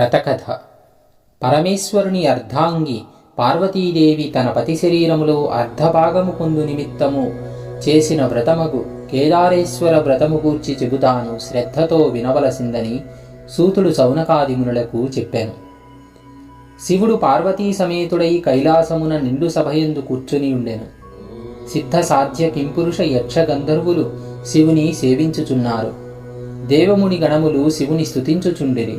వ్రతకథ పరమేశ్వరుని అర్ధాంగి పార్వతీదేవి తన పతి శరీరములో అర్ధభాగము పొందు నిమిత్తము చేసిన వ్రతమగు కేదారేశ్వర వ్రతము గూర్చి చెబుతాను శ్రద్ధతో వినవలసిందని సూతుడు సౌనకాదిమునులకు చెప్పాను. శివుడు పార్వతీ సమేతుడై కైలాసమున నిండు సభయందు కూర్చుని ఉండెను. సిద్ధ సాధ్య కింపురుష యక్ష గంధర్వులు శివుని సేవించుచున్నారు. దేవముని గణములు శివుని స్థుతించుచుండిరి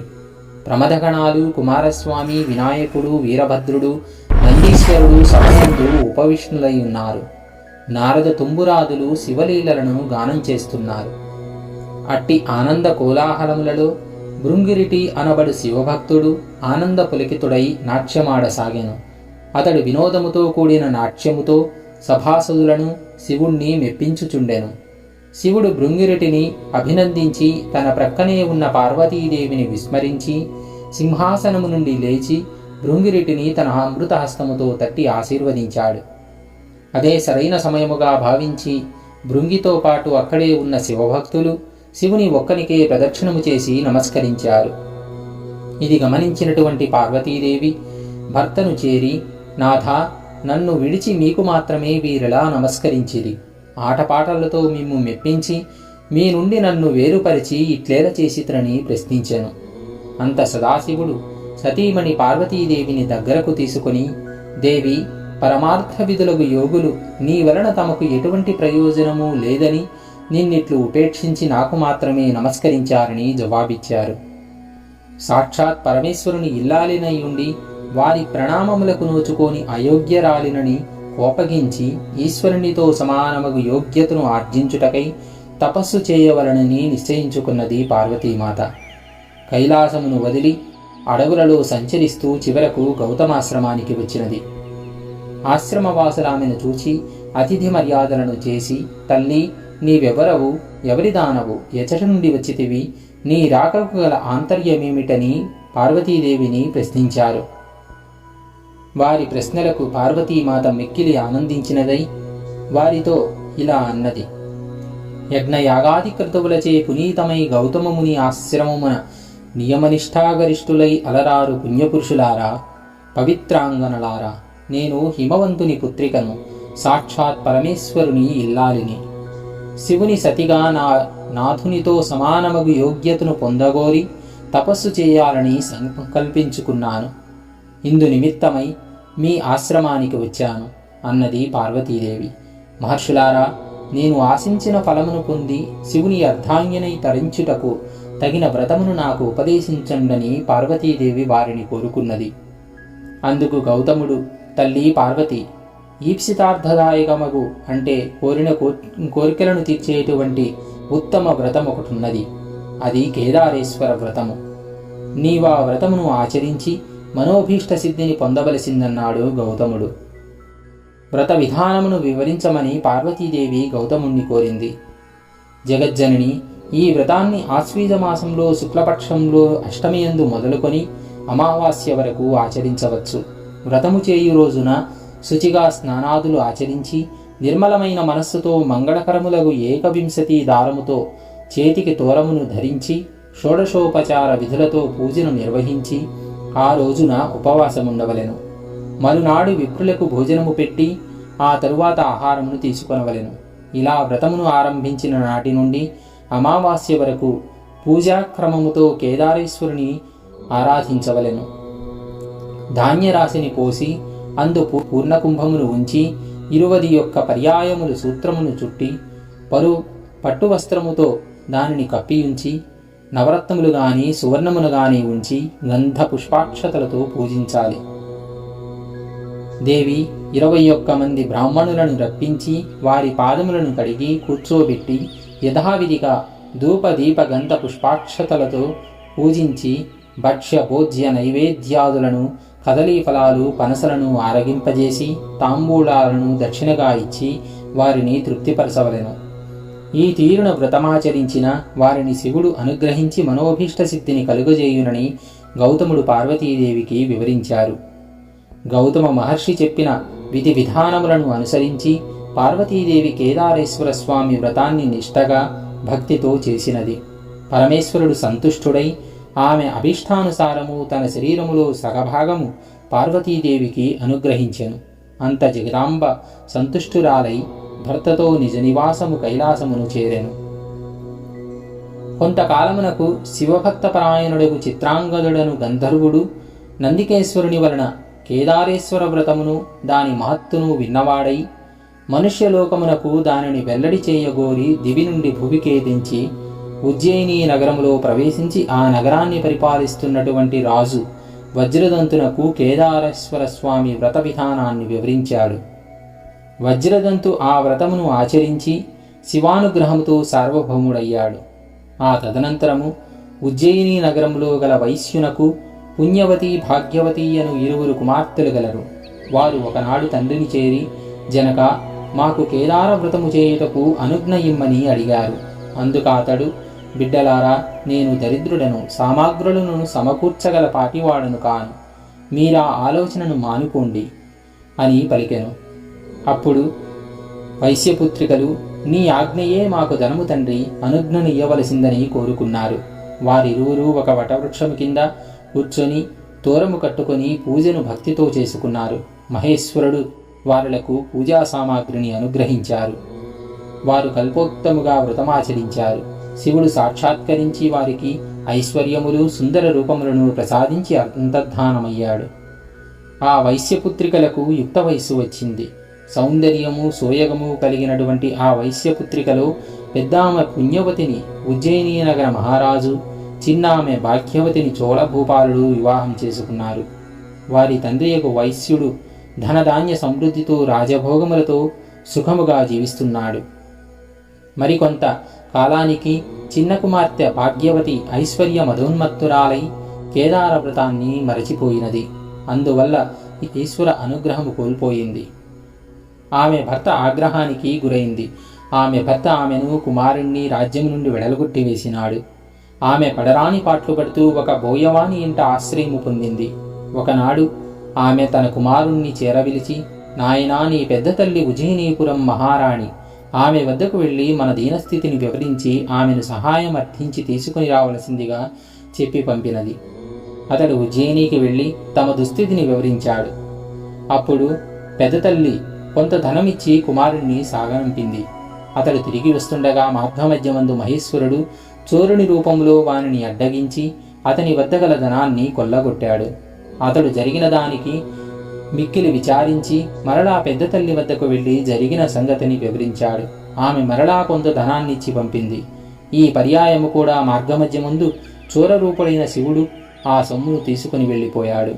ప్రమదగణాలు కుమారస్వామి వినాయకుడు వీరభద్రుడు నందీశ్వరుడు సమయందు ఉపవిష్ణులై ఉన్నారు నారద తుంబురాదులు శివలీలలను గానం చేస్తున్నారు. అట్టి ఆనంద కోలాహలములలో భృంగిరిటి అనబడు శివభక్తుడు ఆనంద పులికితుడై నాట్యమాడసాగెను అతడు వినోదముతో కూడిన నాట్యముతో సభాసదులను శివుణ్ణి మెప్పించుచుండెను. శివుడు భృంగిరిటిని అభినందించి తన ప్రక్కనే ఉన్న పార్వతీదేవిని విస్మరించి సింహాసనము నుండి లేచి భృంగిరిటిని తన అమృతహస్తముతో తట్టి ఆశీర్వదించాడు. అదే సరైన సమయముగా భావించి భృంగితో పాటు అక్కడే ఉన్న శివభక్తులు శివుని ఒక్కనికే ప్రదక్షిణము చేసి నమస్కరించారు. ఇది గమనించినటువంటి పార్వతీదేవి భర్తను చేరి నాథ నన్ను విడిచి మీకు మాత్రమే వీరిలా నమస్కరించిరి. ఆటపాటలతో మిమ్ము మెప్పించి మీ నుండి నన్ను వేరుపరిచి ఇట్లేల చేసిత్రని ప్రశ్నించాను. అంత సదాశివుడు సతీమణి పార్వతీదేవిని దగ్గరకు తీసుకుని దేవి పరమార్థ విధులకు యోగులు నీ వలన తమకు ఎటువంటి ప్రయోజనము లేదని నిన్నిట్లు ఉపేక్షించి నాకు మాత్రమే నమస్కరించారని జవాబిచ్చారు. సాక్షాత్ పరమేశ్వరుని ఇల్లాలినై ఉండి వారి ప్రణామములకు నోచుకొని అయోగ్యరాలినని కోపగించి ఈశ్వరునితో సమానమగు యోగ్యతను ఆర్జించుటకై తపస్సు చేయవలనని నిశ్చయించుకున్నది పార్వతీమాత. కైలాసమును వదిలి అడవులలో సంచరిస్తూ చివరకు గౌతమాశ్రమానికి వచ్చినది. ఆశ్రమవాసులామెను చూచి అతిథి మర్యాదలను చేసి తల్లి నీవెవరవు? ఎవరి దానవు ఎచట నుండి వచ్చితివి? నీ రాకకు గల ఆంతర్యమేమిటని పార్వతీదేవిని ప్రశ్నించారు. వారి ప్రశ్నలకు పార్వతీమాత మిక్కిలి ఆనందించినదై వారితో ఇలా అన్నది. యజ్ఞయాగాది క్రతువులచే పునీతమై గౌతమముని ఆశ్రమమున నియమనిష్టాగరిష్ఠులై అలరారు పుణ్యపురుషులారా పవిత్రాంగనలారా నేను హిమవంతుని పుత్రికను సాక్షాత్ పరమేశ్వరుని ఇల్లాలిని. శివుని సతిగా నా నాథునితో సమానమగు యోగ్యతను పొందగోరి తపస్సు చేయాలని సంకల్పించుకున్నాను. ఇందు నిమిత్తమై మీ ఆశ్రమానికి వచ్చాను అన్నది పార్వతీదేవి. మహర్షులారా నేను ఆశించిన ఫలమును పొంది శివుని అర్ధాంగినై తరించుటకు తగిన వ్రతమును నాకు ఉపదేశించండని పార్వతీదేవి వారిని కోరుకున్నది. అందుకు గౌతముడు తల్లి పార్వతి ఈప్సితార్థదాయకమగు అంటే కోరిన కోరికలను తీర్చేటువంటి ఉత్తమ వ్రతం ఒకటున్నది అది కేదారేశ్వర వ్రతము. నీవా వ్రతమును ఆచరించి మనోభీష్ట సిద్ధిని పొందవలసిందన్నాడు గౌతముడు. వ్రత విధానమును వివరించమని పార్వతీదేవి గౌతముణ్ణి కోరింది. జగజ్జనని ఈ వ్రతాన్ని ఆశ్వీజ మాసంలో శుక్లపక్షంలో అష్టమియందు మొదలుకొని అమావాస్య వరకు ఆచరించవచ్చు. వ్రతము చేయు రోజున శుచిగా స్నానాదులు ఆచరించి నిర్మలమైన మనస్సుతో మంగళకరములగు ఏకవింశతి దారముతో చేతికి తోరమును ధరించి షోడశోపచార విధులతో పూజను నిర్వహించి ఆ రోజున ఉపవాసముండవలెను. మరునాడు విప్రులకు భోజనము పెట్టి ఆ తరువాత ఆహారమును తీసుకొనవలెను. ఇలా వ్రతమును ఆరంభించిన నాటి నుండి అమావాస్య వరకు పూజాక్రమముతో కేదారేశ్వరుని ఆరాధించవలెను. ధాన్యరాశిని పోసి అందు పూర్ణకుంభమును ఉంచి ఇరువది యొక్క పర్యాయములు సూత్రమును చుట్టి పరు పట్టు వస్త్రముతో దానిని కప్పియుంచి నవరత్నములు గాని సువర్ణమును గాని ఉంచి గంధ పుష్పాక్షతలతో పూజించాలి. దేవి ఇరవై ఒక్క మంది బ్రాహ్మణులను రప్పించి వారి పాదములను కడిగి కూర్చోబెట్టి యథావిధిగా ధూపదీప గంధ పుష్పాక్షతలతో పూజించి భక్ష్య భోజ్య నైవేద్యాదులను కదలీ ఫలాలు పనసలను ఆరగింపజేసి తాంబూలాలను దక్షిణగా ఇచ్చి వారిని తృప్తిపరచవలెను. ఈ తీరున వ్రతమాచరించిన వారిని శివుడు అనుగ్రహించి మనోభీష్ట సిద్ధిని కలుగజేయునని గౌతముడు పార్వతీదేవికి వివరించారు. గౌతమ మహర్షి చెప్పిన విధి విధానములను అనుసరించి పార్వతీదేవి కేదారేశ్వర స్వామి వ్రతాన్ని నిష్టగా భక్తితో చేసినది. పరమేశ్వరుడు సంతుష్టుడై ఆమె అభిష్టానుసారము తన శరీరములో సగభాగము పార్వతీదేవికి అనుగ్రహించెను. అంత జగదాంబ సంతుష్టురాలై భర్తతో నిజ నివాసము కైలాసమును చేరెను. కొంతకాలమునకు శివభక్తపరాయణుడకు చిత్రాంగదుడను గంధర్వుడు నందికేశ్వరుని వలన కేదారేశ్వర వ్రతమును దాని మహత్తును విన్నవాడై మనుష్యలోకమునకు దానిని వెల్లడి చేయగోరి దివి నుండి భూమికేదించి ఉజ్జయిని నగరములో ప్రవేశించి ఆ నగరాన్ని పరిపాలిస్తున్నటువంటి రాజు వజ్రదంతునకు కేదారేశ్వర స్వామి వ్రత విధానాన్ని వివరించాడు. వజ్రదంతు ఆ వ్రతమును ఆచరించి శివానుగ్రహముతో సార్వభౌముడయ్యాడు. ఆ తదనంతరము ఉజ్జయిని నగరంలో గల వైశ్యునకు పుణ్యవతి భాగ్యవతి అను ఇరువురు కుమార్తెలు గలరు. వారు ఒకనాడు తండ్రిని చేరి జనక మాకు కేదార వ్రతము చేయుటకు అనుజ్ఞ ఇమ్మని అడిగారు. అందుకు అతడు బిడ్డలారా నేను దరిద్రుడను సామాగ్రులను సమకూర్చగల పాటివాడను కాను. మీరా ఆలోచనను మానుకోండి అని పలికెను. అప్పుడు వైశ్యపుత్రికలు నీ ఆజ్ఞయే మాకు ధనము తండ్రి అనుజ్ఞను ఇవ్వవలసిందని కోరుకున్నారు. వారిరువురు ఒక వటవృక్షం కింద కూర్చొని తోరము కట్టుకొని పూజను భక్తితో చేసుకున్నారు. మహేశ్వరుడు వారులకు పూజా సామాగ్రిని అనుగ్రహించారు. వారు కల్పోక్తముగా వ్రతమాచరించారు. శివుడు సాక్షాత్కరించి వారికి ఐశ్వర్యములు సుందర రూపములను ప్రసాదించి అంతర్ధానమయ్యాడు. ఆ వైశ్యపుత్రికలకు యుక్త వయస్సు వచ్చింది. సౌందర్యము సోయగము కలిగినటువంటి ఆ వైశ్యపుత్రికలో పెద్దామె పుణ్యవతిని ఉజ్జయిని నగర మహారాజు చిన్నామె భాగ్యవతిని చోళభూపాలుడు వివాహం చేసుకున్నారు. వారి తండ్రియకు వైశ్యుడు ధనధాన్య సమృద్ధితో రాజభోగములతో సుఖముగా జీవిస్తున్నాడు. మరికొంత కాలానికి చిన్న కుమార్తె భాగ్యవతి ఐశ్వర్య మధోన్మత్తురాలై కేదార వ్రతాన్ని మరచిపోయినది. అందువల్ల ఈశ్వర అనుగ్రహము కోల్పోయింది. ఆమె భర్త ఆగ్రహానికి గురైంది. ఆమె భర్త ఆమెను కుమారుణ్ణి రాజ్యం నుండి వెడలగొట్టి వేసినాడు. ఆమె పడరాని పాట్లు పడుతూ ఒక బోయవాని ఇంట ఆశ్రయము పొందింది. ఒకనాడు ఆమె తన కుమారుణ్ణి చేరవిలిచి నాయనా నీ పెద్ద తల్లి ఉజ్జయినీపురం మహారాణి. ఆమె వద్దకు వెళ్ళి మన దీనస్థితిని వివరించి ఆమెను సహాయం అర్థించి తీసుకుని రావలసిందిగా చెప్పి పంపినది. అతడు ఉజ్జయినికి వెళ్ళి తమ దుస్థితిని వివరించాడు. అప్పుడు పెద్ద తల్లి కొంత ధనమిచ్చి కుమారుణ్ణి సాగనంపింది. అతడు తిరిగి వస్తుండగా మార్గమధ్యమందు మహేశ్వరుడు చోరుని రూపంలో వానిని అడ్డగించి అతని వద్ద గల ధనాన్ని కొల్లగొట్టాడు. అతడు జరిగిన దానికి మిక్కిలి విచారించి మరలా పెద్ద తల్లి వద్దకు వెళ్ళి జరిగిన సంగతిని వివరించాడు. ఆమె మరలా కొంత ధనాన్నిచ్చి పంపింది. ఈ పర్యాయము కూడా మార్గమధ్య ముందు చూరరూపుడైన శివుడు ఆ సొమ్మును తీసుకుని వెళ్ళిపోయాడు.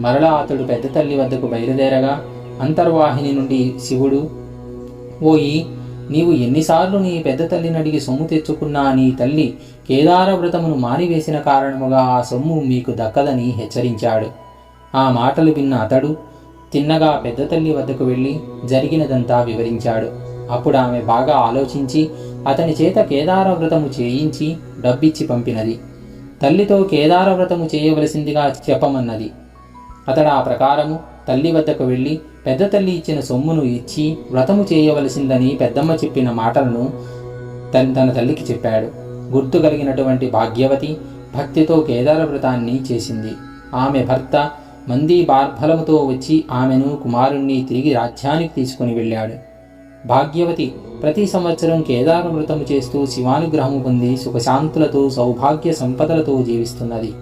మరలా అతడు పెద్ద తల్లి వద్దకు బయలుదేరగా అంతర్వాహిని నుండి శివుడు ఓయి నీవు ఎన్నిసార్లు నీ పెద్ద తల్లిని అడిగి సొమ్ము తెచ్చుకున్నా నీ తల్లి కేదార వ్రతమును మారివేసిన కారణముగా ఆ సొమ్ము మీకు దక్కదని హెచ్చరించాడు. ఆ మాటలు విన్న అతడు తిన్నగా పెద్ద తల్లి వద్దకు వెళ్ళి జరిగినదంతా వివరించాడు. అప్పుడు ఆమె బాగా ఆలోచించి అతని చేత కేదార వ్రతము చేయించి డబ్బిచ్చి పంపినది. తల్లితో కేదార వ్రతము చేయవలసిందిగా చెప్పమన్నది. అతడు ఆ ప్రకారము తల్లి వద్దకు వెళ్ళి పెద్ద తల్లి ఇచ్చిన సొమ్మును ఇచ్చి వ్రతము చేయవలసిందని పెద్దమ్మ చెప్పిన మాటలను తన తన తల్లికి చెప్పాడు. గుర్తు కలిగినటువంటి భాగ్యవతి భక్తితో కేదార వ్రతాన్ని చేసింది. ఆమె భర్త మంది బార్బలముతో వచ్చి ఆమెను కుమారుణ్ణి తిరిగి రాజ్యానికి తీసుకుని వెళ్ళాడు. భాగ్యవతి ప్రతి సంవత్సరం కేదార వ్రతము చేస్తూ శివానుగ్రహము పొంది సుఖశాంతులతో సౌభాగ్య సంపదలతో జీవిస్తున్నది.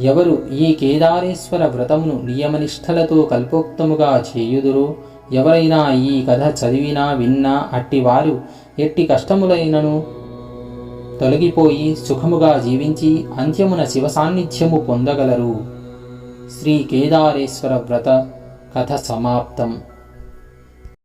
ఎవరు ఈ కేదారేశ్వర వ్రతమును నియమనిష్టలతో కల్పోక్తముగా చేయుదురో ఎవరైనా ఈ కథ చదివినా విన్నా అట్టివారు ఎట్టి కష్టములైనను తొలగిపోయి సుఖముగా జీవించి అంత్యమున శివ సాన్నిధ్యము పొందగలరు. శ్రీ కేదారేశ్వర వ్రత కథ సమాప్తం.